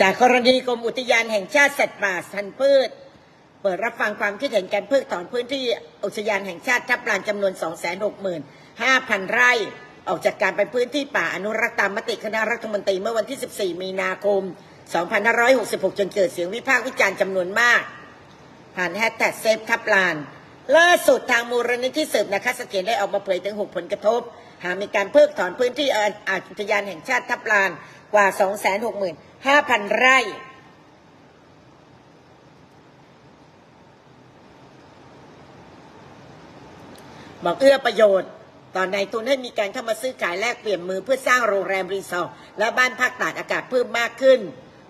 จากกรณีกรมอุทยานแห่งชาติสัตว์ป่าพันธุ์พืช เปิดรับฟังความคิดเห็นการเพิกถอนพื้นที่อุทยานแห่งชาติทับลานจำนวน 265,000 ไร่ ออกจากการเป็นพื้นที่ป่าอนุรักษ์ตามมติคณะรัฐมนตรีเมื่อวันที่ 14 มีนาคม 2566 จนเกิดเสียงวิพากษ์วิจารณ์จำนวนมาก ผ่านแฮชแท็กเซฟทับลานล่าสุดทางมูลนิธิสืบนะคะเสถียรได้ออกมาเผยถึง 6 ผลกระทบ หากมีการเพิกถอนพื้นที่อาอุทยานแห่งชาติทับลาน กว่า 265,000 ไร่ บอกเอื้อประโยชน์ ตอนในทุนให้มีการเข้ามาซื้อขายแลกเปลี่ยนมือเพื่อสร้างโรงแรมรีสอร์ทและบ้านพักตากอากาศเพิ่มมากขึ้น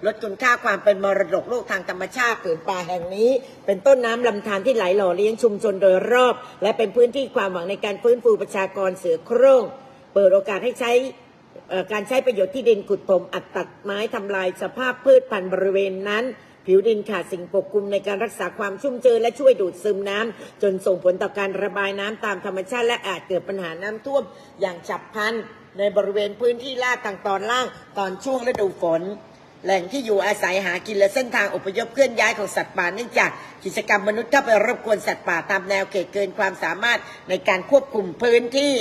ลดคุณค่าความเป็นมรดกโลกทางธรรมชาติผืนป่าแห่งนี้ เป็นต้นน้ำลำธารที่ไหลหล่อเลี้ยงชุมชนโดยรอบ และเป็นพื้นที่ความหวังในการฟื้นฟูประชากรเสือโคร่งเปิดโอกาสให้ใช้ การใช้ประโยชน์ที่ดินขุดถมอัดตัดไม้ทำลายสภาพพืชพันธุ์บริเวณนั้น ผิวดินขาดสิ่งปกคลุมในการรักษาความชุ่มชื้นและช่วยดูดซึมน้ำจนส่งผลต่อการระบายน้ำตามธรรมชาติและอาจเกิดปัญหาน้ำท่วมอย่างฉับพลันในบริเวณพื้นที่ลาดทางตอนล่างตอนช่วงฤดูฝน แหล่งที่อยู่อาศัยหากินและเส้นทางอพยพเคลื่อนย้ายของสัตว์ป่าเนื่องจากกิจกรรมมนุษย์เข้าไปรบกวนสัตว์ป่าตามแนวเขตเกินความสามารถในการควบคุมพื้นที่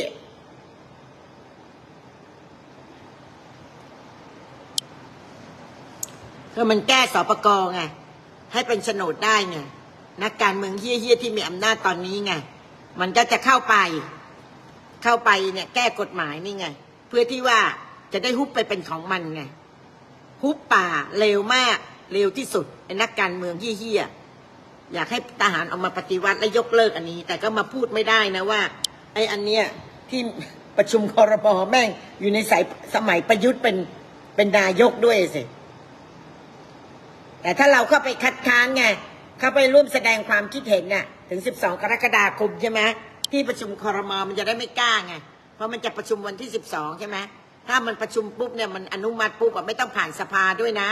คือมันแก้สปกไงให้เป็นโฉนดได้ไงนักการเมืองเฮี้ยๆที่มีอำนาจตอนนี้ไงมันก็จะเข้าไป เข้าไปเนี่ย แก้กฎหมายนี่ไง เพื่อที่ว่าจะได้ฮุบไปเป็นของมันไงฮุบป่าเร็วมากเร็วที่สุดไอ้นักการเมืองเฮี้ยๆอยากให้ทหารออกมาปฏิวัติและยกเลิกอันนี้ แต่ก็มาพูดไม่ได้นะว่า ไอ้อันเนี้ยที่ประชุมคอรบอแม่งอยู่ในสายสมัยประยุทธ์เป็นเป็นนายกด้วยสิ แต่ถ้าเราเข้าไปคัดค้านไงเข้าไปร่วมแสดงความคิดเห็นน่ะถึง 12 กรกฎาคมใช่ไหมที่ประชุมคอรมอมันจะได้ไม่กล้าไงเพราะมันจะประชุมวันที่ 12 ใช่ไหมถ้ามันประชุมปุ๊บเนี่ยมันอนุมัติปุ๊บไม่ต้องผ่านสภาด้วยนะ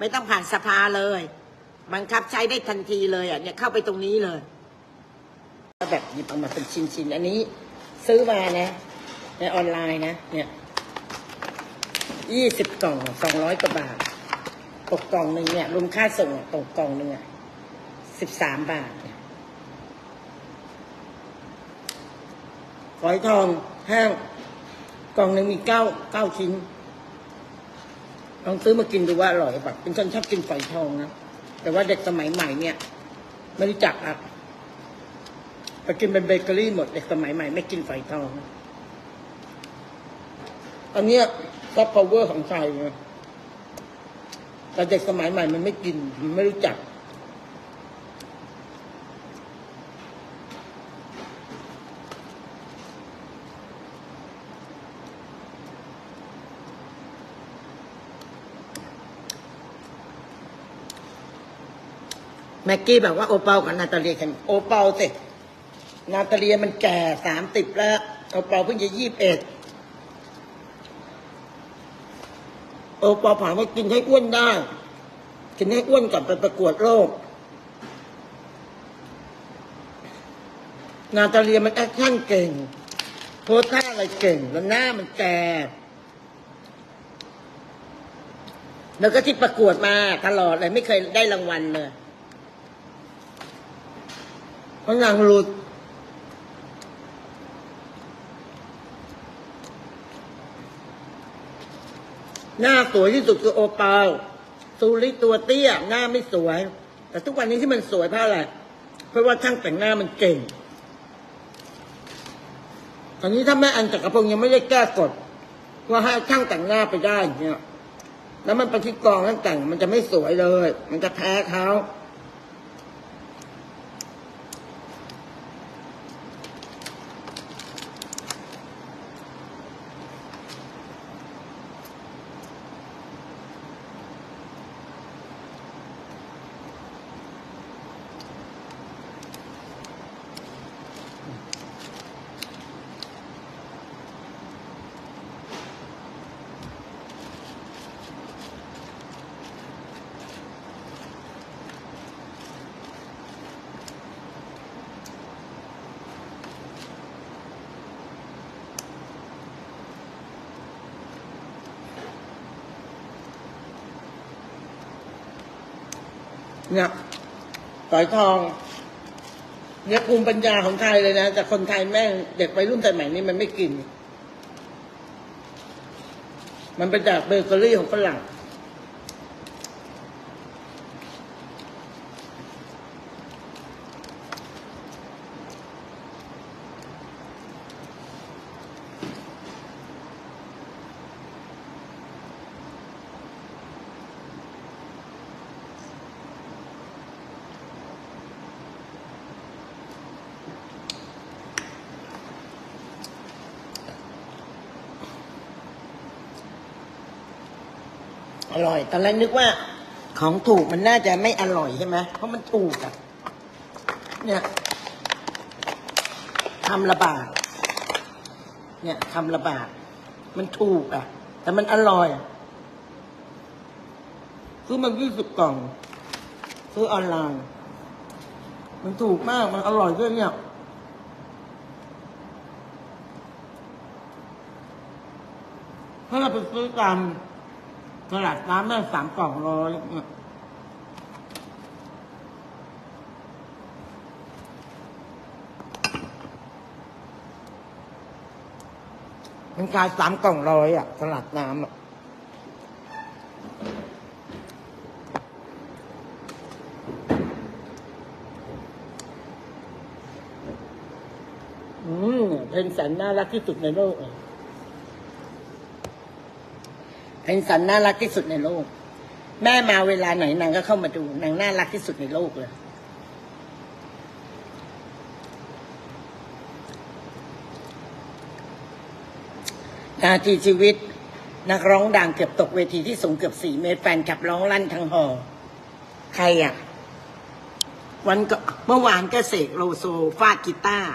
ไม่ต้องผ่านสภาเลยบังคับใช้ได้ทันทีเลยอะเนี่ยเข้าไปตรงนี้เลยก็แบบหยิบออกมาเป็นชิ้นๆอันนี้ ซื้อมานะในออนไลน์นะ เนี่ยยี่สิบกล่องสองร้อยกว่าบาท ตกกล่องหนึ่งเนี่ยรวมค่าส่งตกกล่องหนึ่งอะสิบสามบาทฝอยทองแห้งกล่องหนึ่งมีเก้าเก้าชิ้นลองซื้อมากินดูว่าอร่อยแบบเป็นคนชอบกินฝอยทองนะแต่ว่าเด็กสมัยใหม่เนี่ย ไม่รู้จักอะไปกินเป็นเบเกอรี่หมดเด็กสมัยใหม่ไม่กินฝอยทอง อันเนี้ยซอฟต์พาวเวอร์ของไทยไง แต่เด็กสมัยใหม่มันไม่กินมันไม่รู้จัก แม็กกี้บอกว่าโอเปากับนาตาเลียกัน โอเปาสินาตาเลียมันแก่สามสิบแล้ว โอเปาเพิ่งจะยี่สิบเอ็ด อปอผ่านว่ากินให้อ้วนได้ กินให้อ้วนก่อนไปประกวดโลก นาตาเลียมันแอคชั่นเก่ง โพสท่าอะไรเก่ง แล้วหน้ามันแก่แล้วก็ที่ประกวดมาตลอดเลย ไม่เคยได้รางวัลเลยเพราะนางหลุด หน้าสวยที่สุดคือโอปาลซูริตัวเตี้ย หน้าไม่สวย แต่ทุกวันนี้ที่มันสวยเพราะอะไร เพราะว่าช่างแต่งหน้ามันเก่งตอนนี้ถ้าแม่อันจักรพงศ์ยังไม่ได้แก้กฎว่าให้ช่างแต่งหน้าไปได้เนี่ย แล้วมันไปที่กองนั่นแต่งมันจะไม่สวยเลย มันจะแพ้เขา เนี่ยสอยทองเนี่ยภูมิปัญญาของไทยเลยนะแต่คนไทยแม่งเด็กวัยรุ่นสมัยนี้มันไม่กิน มันเป็นจากเบเกอรี่ของฝรั่ง อร่อย ตอนแรกนึกว่า ของถูกมันน่าจะไม่อร่อยใช่ไหมเพราะมันถูกอะเนี่ยทำระบาดเนี่ยทำระบาดมันถูกอะแต่มันอร่อยซื้อมันยี่สิบกล่องซื้อออนไลน์มันถูกมากมันอร่อยด้วยเนี่ยถ้าเราไปซื้อตาม ตลาดน้ำแม่สามกล่องร้อยเนี่ยมันขายสามกล่องร้อยอะตลาดน้ำอะอืมเพนสันน่ารักที่สุดในโลกอะ เพนสันน่ารักที่สุดในโลก แม่มาเวลาไหนนางก็เข้ามาดูนางน่ารักที่สุดในโลกเลย นาทีชีวิต นักร้องดังเกือบตกเวทีที่สูงเกือบสี่เมตรแฟนขับร้องลั่นทั้งหอ ใครอะ วันก็เมื่อวานก็เสกโลโซฟาดกีตาร์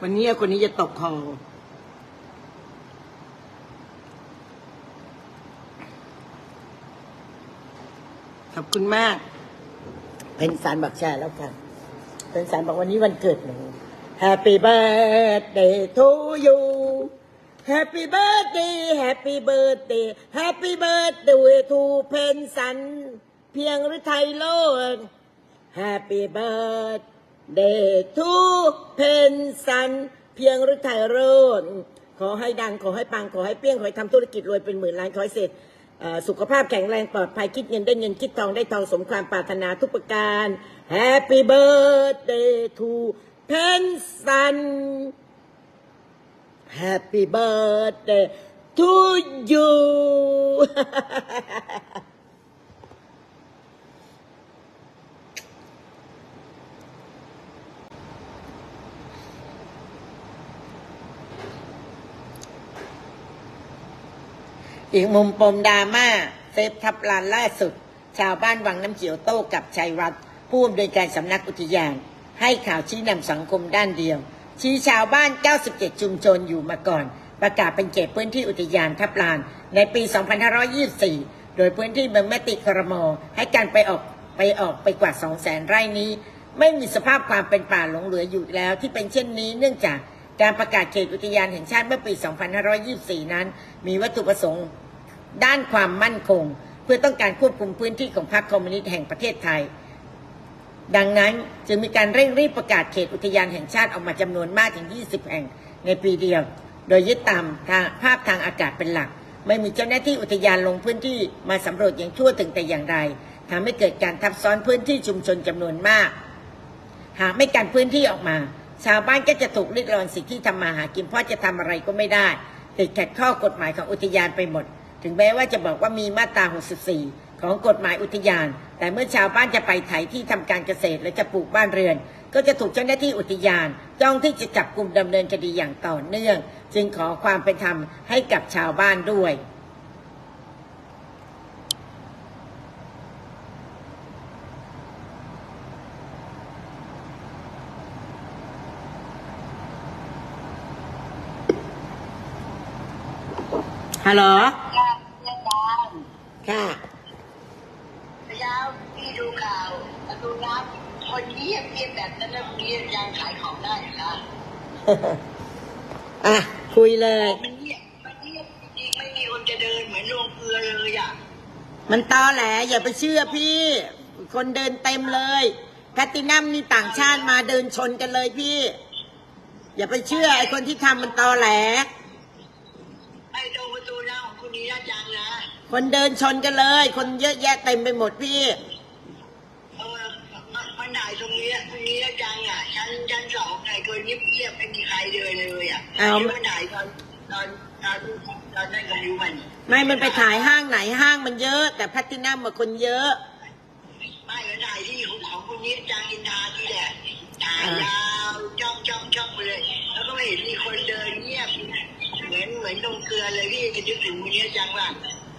วันนี้คนนี้จะตกคอ ขอบคุณมาก เป็นสารบอกแชร์แล้วกัน เป็นสารบอกวันนี้วันเกิดหนู Happy birthday to you Happy birthday Happy birthday Happy birthday to เพนสัน เพียงฤทัยโลด Happy birthday to เพนสัน เพียงฤทัยโรดขอให้ดัง ขอให้ปัง ขอให้เปี้ยง ขอให้ทำธุรกิจรวยเป็นหมื่นล้าน ขอให้เสร็จ สุขภาพแข็งแรงปลอดภัยคิดเงินได้เงินคิดทองได้ทองสมความปรารถนาทุกประการ Happy birthday to เพนสัน Happy birthday to you อีกมุมปมดราม่าเซฟทับลานล่าสุด ชาวบ้านวังน้ำเขียวโต้กับชัยรัตน์ผู้อำนวยการสำนักอุทยาน ให้ข่าวชี้นำสังคมด้านเดียว ชี้ชาวบ้าน 97 ชุมชนอยู่มาก่อน ประกาศเป็นเขตพื้นที่อุทยานทับลาน ในปี 2524 โดยพื้นที่เมืองแมติครมอให้การไปออกไปออกไปกว่า 200,000 ไร่นี้ ไม่มีสภาพความเป็นป่าหลงเหลืออยู่แล้ว ที่เป็นเช่นนี้เนื่องจากการประกาศเขตอุทยานแห่งชาติเมื่อปี 2524 นั้น มีวัตถุประสงค์ ด้านความมั่นคง เพื่อต้องการควบคุมพื้นที่ของพรรคคอมมิวนิสต์แห่งประเทศไทย ดังนั้นจึงมีการเร่งรีบประกาศเขตอุทยานแห่งชาติออกมาจำนวนมากถึง 20 แห่งในปีเดียว โดยยึดตามทางภาพทางอากาศเป็นหลัก ไม่มีเจ้าหน้าที่อุทยานลงพื้นที่มาสำรวจอย่างทั่วถึงแต่อย่างใดทำให้เกิดการทับซ้อนพื้นที่ชุมชนจำนวนมาก หากไม่กันพื้นที่ออกมา ชาวบ้านก็จะถูกริดรอนสิทธิทำมาหากินเพราะจะทำอะไรก็ไม่ได้ติดขัดข้อกฎหมายของอุทยานไปหมด ถึงแม้ว่าจะบอกว่ามีมาตรา 64 ของกฎหมายอุทยาน แต่เมื่อชาวบ้านจะไปไถที่ทำการเกษตรและจะปลูกบ้านเรือน ก็จะถูกเจ้าหน้าที่อุทยานจ้องที่จะจับกลุ่มดำเนินคดีอย่างต่อเนื่อง จึงขอความเป็นธรรมให้กับชาวบ้านด้วยฮัลโหล ค่ะพยายามพี่ดูข่าวดูน้ำคนเงียบเงียบแบบนั้นแล้วเงียบยังขายของได้เหรอคะอะ คุยเลย มันเงียบมันเงียบจริงๆไม่มีคนจะเดินเหมือนโรงเกลือเลยอะมันตอแหลอย่าไปเชื่อพี่ คนเดินเต็มเลยแพตตินัมนี่ต่างชาติมาเดินชนกันเลยพี่ อย่าไปเชื่อไอ้คนที่ทำมันตอแหล ไอ้ตรงประตูหน้าของคุณนี้นะจังนะ คนเดินชนกันเลย คนเยอะแยะเต็มไปหมดพี่ เออมันมันถ่ายตรงนี้ตรงนี้นะจังอะชั้นชั้นสองไอ้คนเงียบเงียบๆไม่มีใครเดินเลยอะอ้าวที่มันถ่ายตอนตอนตอนตอนนั่นกับริวมันไม่มันไปถ่ายห้างไหนห้างมันเยอะ แต่แพตตินัมมาคนเยอะ ไม่ก็ถ่ายที่ของของคุณนี้จังอินทาที่แหละถ่ายยาวจ้องจ้องจ้องไปเลย แล้วก็ไม่เห็นมีคนเดินเงียบเหมือนเหมือนตรงเกลือเลยพี่จะนึกถึงคุณนี้จังว่า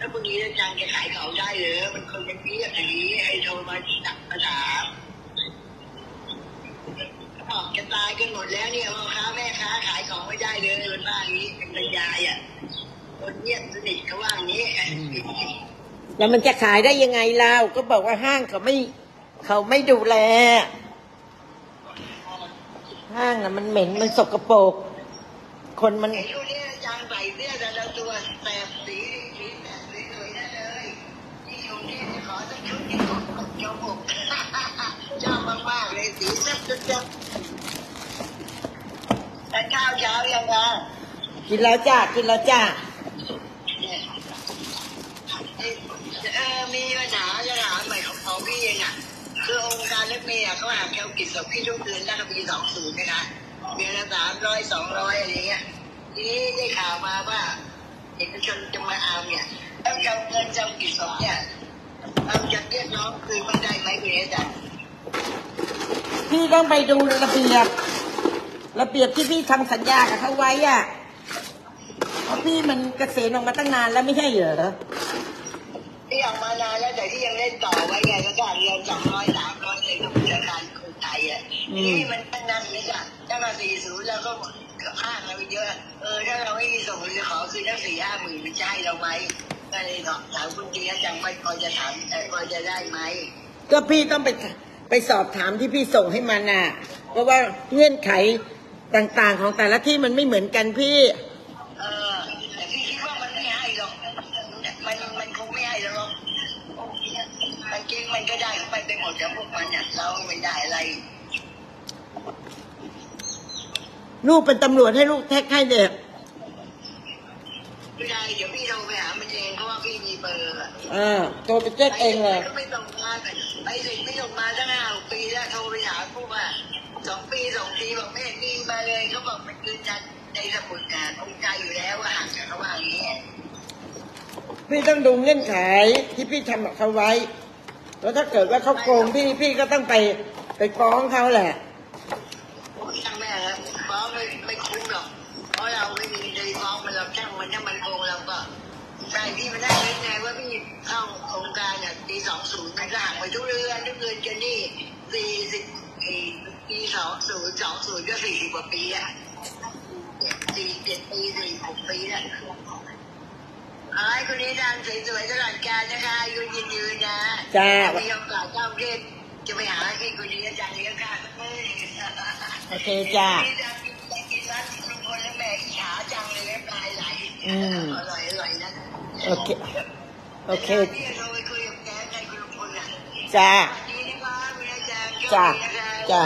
แล้วคุณนี้จังจะขายของได้เหรอมันคนยังเงียบอย่างนี้ไอ้โทรมาจับมาถามบอกจะตายกันหมดแล้วเนี่ยพ่อค้าแม่ค้าขายของไม่ได้เลยมันว่าอย่างนี้เป็นบรรยายอะคนเงียบสนิทเขาว่าอย่างนี้แล้วมันจะขายได้ยังไงเล่าก็บอกว่าห้างเขาไม่ เขาไม่ดูแล ห้างน่ะมันเหม็นมันสกปรกคนมัน ไอ้ชุดนี้ยางใส่เสื้อแต่ละตัวแสบสีสีแสบสีสวยๆนั่นเลยนี่อยู่นี่จะขอสักชุดที่กดกดจมูก ชอบ มากๆเลยสีแซ่บจุดจับแต่ข้าวเช้ายังนะกินแล้วจ้ากินแล้วจ้าเออมีปัญหาจะถามใหม่ของของพี่เองอะ คือองค์การรถเมย์อะเขาหักแคลกิจศพพี่ทุกเดือนตั้งแต่ปีสองศูนย์นะคะเดือนละสามร้อยสองร้อยอะไรเงี้ยทีนี้ได้ข่าวมาว่าเอกชนจะมาเอาเนี่ยแล้วจะเอาเงินจำกิจศพเนี่ยเราจะเรียกร้องคืนมาได้ไหมคุณเอสอะ พี่ต้องไปดูระเบียบ ระเบียบที่พี่ทำสัญญากับเขาไว้อะเพราะพี่มันเกษียณออกมาตั้งนานแล้วไม่ใช่เหรอที่ออกมานานแล้วแต่ที่ยังเล่นต่อไว้ไงแล้วก็เรียนสองร้อยสามร้อยเลยกับธนาคารกรุงไทยอะอืมนี่มันตั้งนานเลยจ้ะตั้งแต่สี่ศูนย์แล้วก็ห้างเราไปเยอะเออถ้าเราไม่มีส่งจะขอคืนตั้งสี่ห้าหมื่นมันจะให้เราไหมก็เลยเนาะถามคุณเจียจังว่าพอจะถามเออพอจะได้ไหมก็พี่ต้องไป ไปสอบถามที่พี่ส่งให้มันน่ะเพราะว่าเงื่อนไขต่างๆ ของแต่ละที่มันไม่เหมือนกันพี่ เออแต่พี่คิดว่ามันไม่ให้หรอก มันมันคงไม่ให้หรอกมันจริงมันก็ได้ของมันไปหมดจากพวกมันเนี่ยเราไม่ได้อะไร ลูกเป็นตำรวจให้ลูกแท็กให้เด็กไม่ได้เดี๋ยวพี่โทรไปหามันเองเพราะว่าพี่มีเบอร์อะอ่าโทรไปแจ้งเองเลยก็ไม่ส่งมาไปสิไม่ส่งมาตั้งห้าปีแล้วโทรไปหาผู้ว่าสองปีสองทีบอกไม่เห็นมีมาเลยเขาบอกมันคือจันในสมุดการองค์ใจอยู่แล้วว่าห่างจากเขาว่าอย่างนี้พี่ต้องดูเงื่อนไขที่พี่ทำกับเขาไว้ แล้วถ้าเกิดว่าเขาโกงพี่พี่ก็ต้องไปไปฟ้องเขาแหละ ช่างแม่ครับฟ้องไม่ไม่คุ้มหรอกเพราะเราไม่มีใจฟ้องมันเราช่างมันถ้ามันโกงเราก็ ใช่พี่มาได้เลยไงว่าพี่เข้าโครงการเนี่ยปีสองศูนย์มันก็หักไปทุกเรือนทุกเรือนจนนี่สี่สิบปีสองศูนย์สองศูนย์ก็สี่สิบกว่าปีอะสี่เจ็ดปีสี่หกปีแล้วไอ้คนนี้ดังสวยๆตลอดกาลนะคะอายุยืนยืนนะจ้ามีโอกาสเข้ากรุงเทพจะไปหาไอ้คนนี้อาจารย์เลี้ยงข้าวสักมื้อหนึ่งโอเคจ้านี่ดังกินร้านลุงพลแล้วแม่อิจฉาจังเลยน้ำลายไหลอืมอร่อยอร่อยนะ โอเค โอเคพี่โทรไปคุยกับแกไงคุณลุงพลอะจ้าดีนะคะมีอาจารย์ จ้ะ โชคดีนะคะ จ้ะ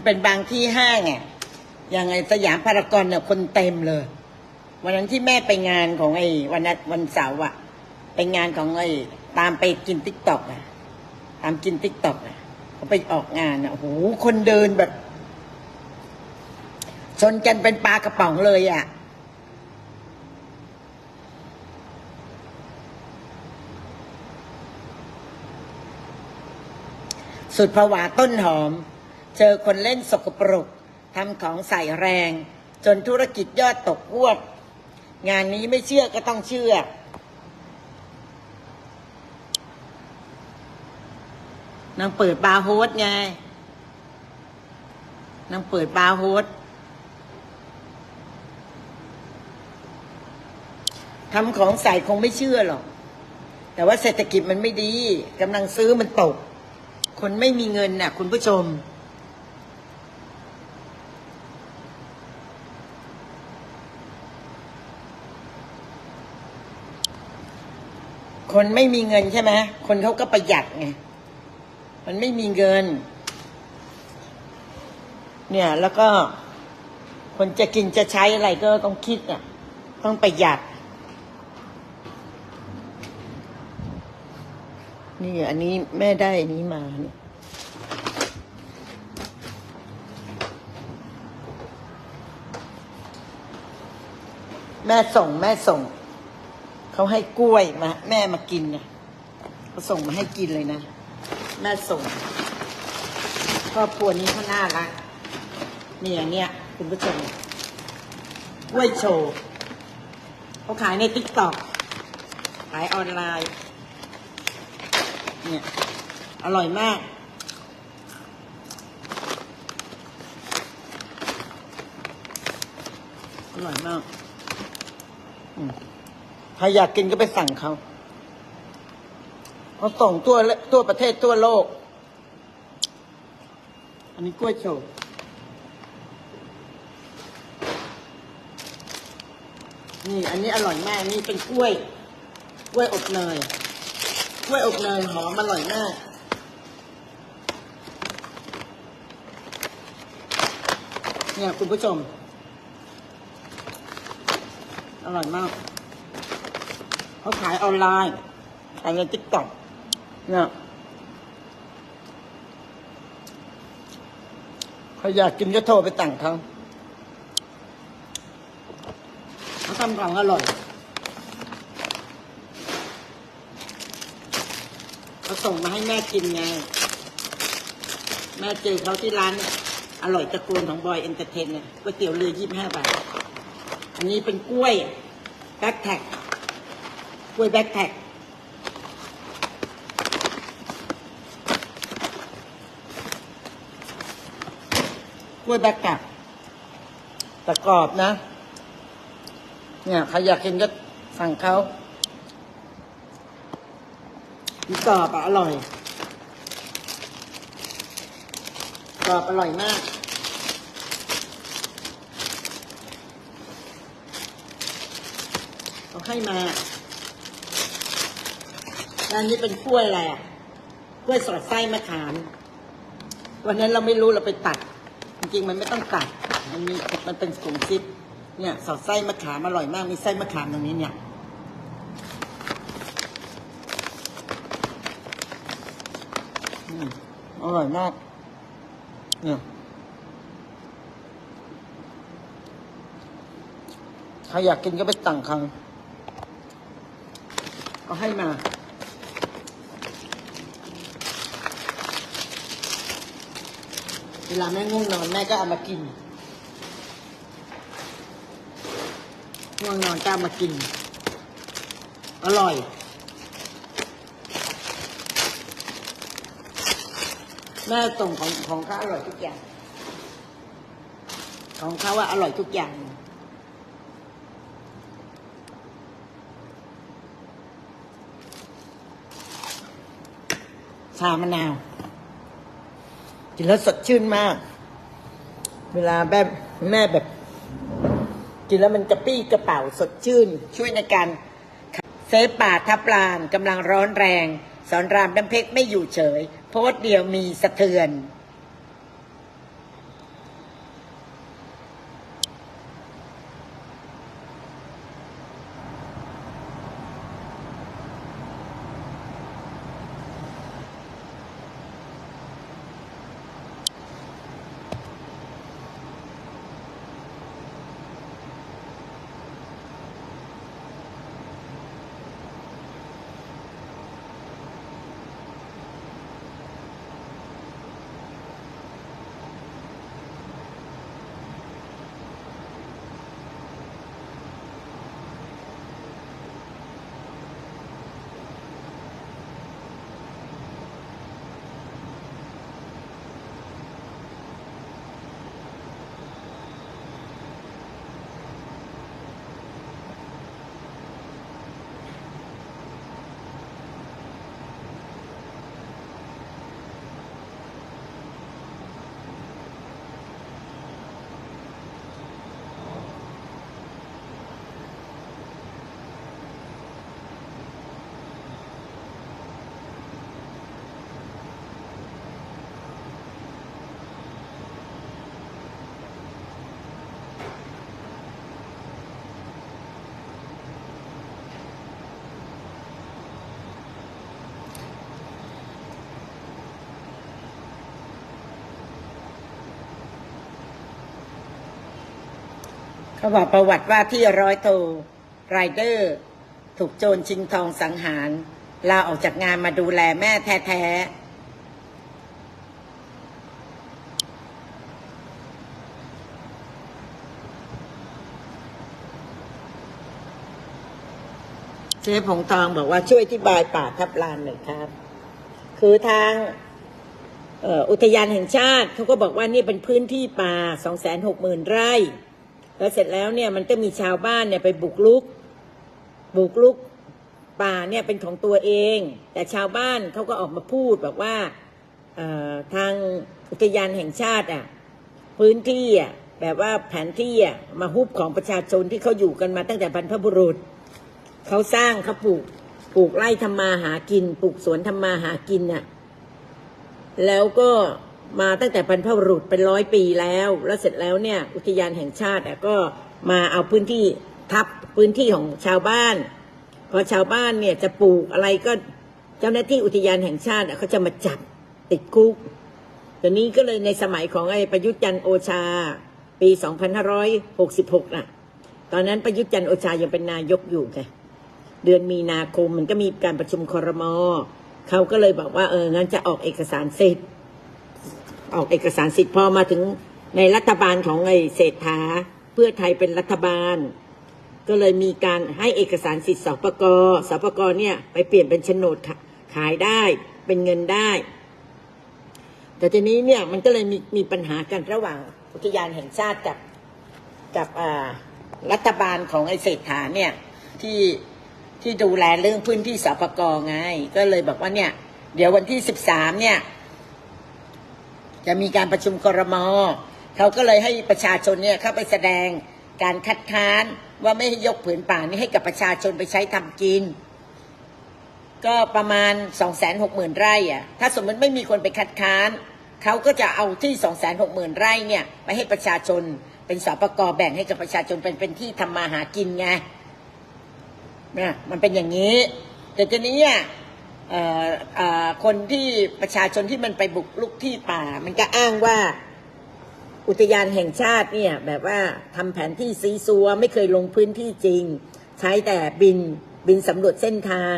มันเป็นบางที่ห้างอะอย่างไงสยามพารากอนเนี่ยคนเต็มเลย วันนั้นที่แม่ไปงานของไอวันนั้นวันเสาร์อะไปงานของไอตามไปกินติ๊กต็อกอะ ตามกินติ๊กต็อกอะเขาไปออกงานอะโอ้โหคนเดินแบบชนกันเป็นปลากระป๋องเลยอะสุดผวาต้นหอม เจอคนเล่นสกปรกทำของใส่แรง จนธุรกิจยอดตกววบงานนี้ไม่เชื่อก็ต้องเชื่อ นางเปิดบาร์โฮสไง นางเปิดบาร์โฮสทำของใส่คงไม่เชื่อหรอก แต่ว่าเศรษฐกิจมันไม่ดีกำลังซื้อมันตก คนไม่มีเงินน่ะ คุณผู้ชม คนไม่มีเงินใช่ไหมคนเขาก็ประหยัดไง มันไม่มีเงิน เนี่ย แล้วก็ คนจะกินจะใช้อะไรก็ต้องคิดอะ ต้องประหยัด นี่ อันนี้แม่ได้อันนี้มาเนี่ยแม่ส่งแม่ส่ง เขาให้กล้วยมา แม่มากินนะเขาส่งมาให้กินเลยนะ แม่ส่งครอบครัวนี้เขาน่ารักนี่อย่างเนี้ยคุณผู้ชมกล้วยโชว์เขาขายในติ๊กต็อกขายออนไลน์ เนี่ย อร่อยมาก อร่อยมาก อืม ใครอยากกินก็ไปสั่งเขาเขาส่งทั่วทั่วประเทศทั่วโลก อันนี้กล้วยโชว์นี่ อันนี้อร่อยมาก นี่เป็นกล้วย กล้วยอบเนย กล้วยอบเนยหอมอร่อยมากเนี่ยคุณผู้ชม อร่อยมาก เขาขายออนไลน์ขายในติ๊กต็อกเนี่ยใครอยากกินก็โทรไปสั่งเขาเขาทำของอร่อยเขาส่งมาให้แม่กินไง แม่เจอเขาที่ร้านอร่อยตะโกนของบอยเอนเตอร์เทนเนี่ยก๋วยเตี๋ยวเรือยี่สิบห้าบาท อันนี้เป็นกล้วยแบ็คแท็ก วยแบ็คแท็กกล้วยแบ็คแท็กแต่กรอบนะ เนี่ยใครอยากกินก็สั่งเขามีกรอบอะอร่อย กรอบอร่อยมากเขาให้มา ร้านนี้เป็นกล้วยอะไรอะกล้วยสอดไส้มะขาม วันนั้นเราไม่รู้เราไปตัด จริงๆมันไม่ต้องตัด มันมีมันเป็นกลุ่มซิปเนี่ยสอดไส้มะขามอร่อยมากมีไส้มะขามตรงนี้เนี่ยอร่อยมากเนี่ยใครอยากกินก็ไปสั่งเขาก็ให้มา เวลาแม่ง่วงนอนแม่ก็เอามากินง่วงนอนก็เอามากิน อร่อย แม่ส่งของของเขาอร่อยทุกอย่าง ของเขาว่าอร่อยทุกอย่างชามะนาว กินแล้วสดชื่นมาก เวลาแบบแม่แบบ กินแล้วมันกระปี้กระเป๋าสดชื่น ช่วยในการเซฟป่าทับลานกำลังร้อนแรง สอนรามน้ำเพชรไม่อยู่เฉย โพสเดียวมีสะเทือน เขาบอกประวัติว่าที่ร้อยโทไรเดอร์ ถูกโจรชิงทองสังหารลาออกจากงานมาดูแลแม่แท้ๆเจ๊ผงทองบอกว่าช่วยอธิบายป่าทับลานหน่อยครับ คือทางอ,อุทยานแห่งชาติเขาก็บอกว่านี่เป็นพื้นที่ป่า2 6 0 0 0 0ไร่ แล้วเสร็จแล้วเนี่ยมันก็มีชาวบ้านเนี่ยไปบุกลุก บุกลุกป่าเนี่ยเป็นของตัวเอง แต่ชาวบ้านเขาก็ออกมาพูดบอกว่าทางอุทยานแห่งชาติอะพื้นที่อะแบบว่าแผนที่อะมาฮุบของประชาชนที่เขาอยู่กันมาตั้งแต่บรรพบุรุษเขาสร้างเขาปลูกปลูกไร่ทำมาหากิน ปลูกสวนทำมาหากินน่ะแล้วก็ มาตั้งแต่บรรพบุรุษเป็นร้อยปีแล้ว แล้วเสร็จแล้วเนี่ยอุทยานแห่งชาติก็มาเอาพื้นที่ทับพื้นที่ของชาวบ้าน พอชาวบ้านเนี่ยจะปลูกอะไรก็เจ้าหน้าที่อุทยานแห่งชาติเขาจะมาจับติดคุกตอนนี้ก็เลยในสมัยของไอ้ประยุทธ์จันทร์โอชา ปี 2566น่ะ ตอนนั้นประยุทธ์จันทร์โอชายังเป็นนายกอยู่ไงเดือนมีนาคมมันก็มีการประชุมครมเขาก็เลยบอกว่าเอองั้นจะออกเอกสารสิทธิ์ ออกเอกสารสิทธิ์พอมาถึงในรัฐบาลของไอ้เศรษฐาเพื่อไทยเป็นรัฐบาล ก็เลยมีการให้เอกสารสิทธิ์สปกสปกเนี่ยไปเปลี่ยนเป็นโฉนดขายได้เป็นเงินได้ แต่ทีนี้เนี่ยมันก็เลยมีมีปัญหากันระหว่างอุทยานแห่งชาติกับกับอ่ารัฐบาลของไอ้เศรษฐาเนี่ยที่ที่ดูแลเรื่องพื้นที่สปกไง ก็เลยบอกว่าเนี่ย เดี๋ยววันที่สิบสามเนี่ย จะมีการประชุมครมเขาก็เลยให้ประชาชนเนี่ยเข้าไปแสดงการคัดค้านว่าไม่ให้ยกผืนป่านี้ให้กับประชาชนไปใช้ทำกิน ก็ประมาณสองแสนหกหมื่นไร่อะถ้าสมมติไม่มีคนไปคัดค้าน เขาก็จะเอาที่สองแสนหกหมื่นไร่เนี่ยไปให้ประชาชนเป็นสปกแบ่งให้กับประชาชนเป็นเป็นที่ทำมาหากินไงนี่มันเป็นอย่างนี้ แต่ทีนี้อะ คนที่ประชาชนที่มันไปบุกลุกที่ป่า มันก็อ้างว่าอุทยานแห่งชาติเนี่ยแบบว่าทำแผนที่ซีซัวไม่เคยลงพื้นที่จริง ใช้แต่บินบินสำรวจเส้นทาง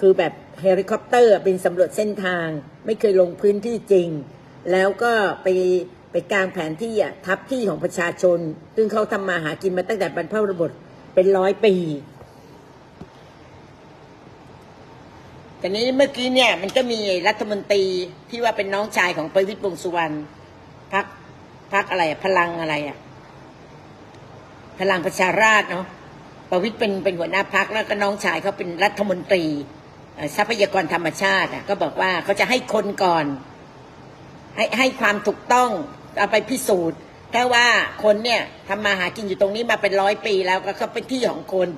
คือแบบเฮลิคอปเตอร์บินสำรวจเส้นทาง ไม่เคยลงพื้นที่จริง แล้วก็ไปไปกลางแผนที่อะทับที่ของประชาชน ซึ่งเขาทำมาหากินมาตั้งแต่บรรพบุรุษเป็นร้อยปี แต่นี้เมื่อกี้เนี่ยมันก็มีรัฐมนตรีที่ว่าเป็นน้องชายของประวิตรวงษ์สุวรรณพักพักอะไรอะพลังอะไรอะพลังประชาราชเนาะประวิตรเป็นเป็นหัวหน้าพักแล้วก็น้องชายเขาเป็นรัฐมนตรีเอ่อทรัพยากรธรรมชาติอะก็บอกว่าเขาจะให้คนก่อน ให้ให้ความถูกต้องเอาไปพิสูจน์ถ้าว่าคนเนี่ยทำมาหากินอยู่ตรงนี้มาเป็นร้อยปีแล้วก็เขาเป็นที่ของคน